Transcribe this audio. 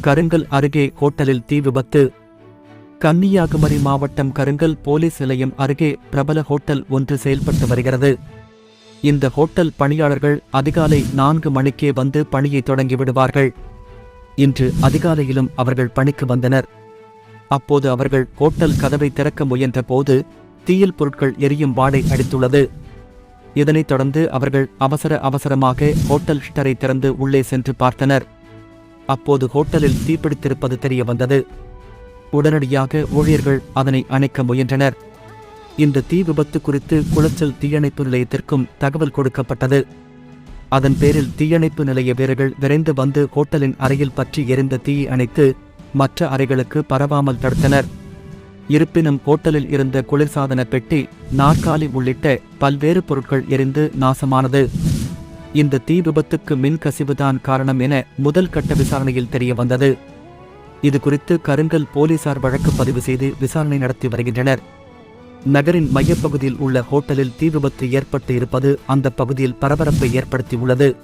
கருங்கல் அருகே ஹோட்டலில் தீ விபத்து. கன்னியாகுமரி மாவட்டம் கருங்கல் போலீஸ் நிலையம் அருகே பிரபல ஹோட்டல் ஒன்று செயல்பட்டு வருகிறது. இந்த ஹோட்டல் பணியாளர்கள் அதிகாலை நான்கு மணிக்கே வந்து பணியை தொடங்கி விடுவார்கள். இன்று அதிகாலையிலும் அவர்கள் பணிக்கு வந்தனர். அப்போது அவர்கள் ஹோட்டல் கதவை திறக்க முயன்ற போது தீயில் பொருட்கள் எரியும் வாடை அடித்துள்ளது. இதனைத் தொடர்ந்து அவர்கள் அவசர அவசரமாக ஹோட்டல் ஷட்டரை திறந்து உள்ளே சென்று பார்த்தனர். அப்போது ஹோட்டலில் தீப்பிடித்திருப்பது தெரிய வந்தது. உடனடியாக ஊழியர்கள் அதனை அணைக்க முயன்றனர். இந்த தீ விபத்து குறித்து குளச்சல் தீயணைப்பு நிலையத்திற்கும் தகவல் கொடுக்கப்பட்டது. அதன் பேரில் தீயணைப்பு நிலைய வீரர்கள் விரைந்து வந்து ஹோட்டலின் அறையில் பற்றி எரிந்த தீயை அணைத்து மற்ற அறைகளுக்கு பரவாமல் தடுத்தனர். இருப்பினும் ஹோட்டலில் இருந்த குளிர்சாதன பெட்டி நாற்காலி உள்ளிட்ட பல்வேறு பொருட்கள் எரிந்து நாசமானது. இந்த தீ விபத்துக்கு மின் கசிவுதான் காரணம் என முதல் கட்ட விசாரணையில் தெரிய வந்தது இது குறித்து கருங்கல் போலீசார் வழக்கு பதிவு செய்து விசாரணை நடத்தி வருகின்றனர். நகரின் மையப்பகுதியில் உள்ள ஹோட்டலில் தீ விபத்து ஏற்பட்டு இருப்பது அந்த பகுதியில் பரபரப்பை ஏற்படுத்தியுள்ளது.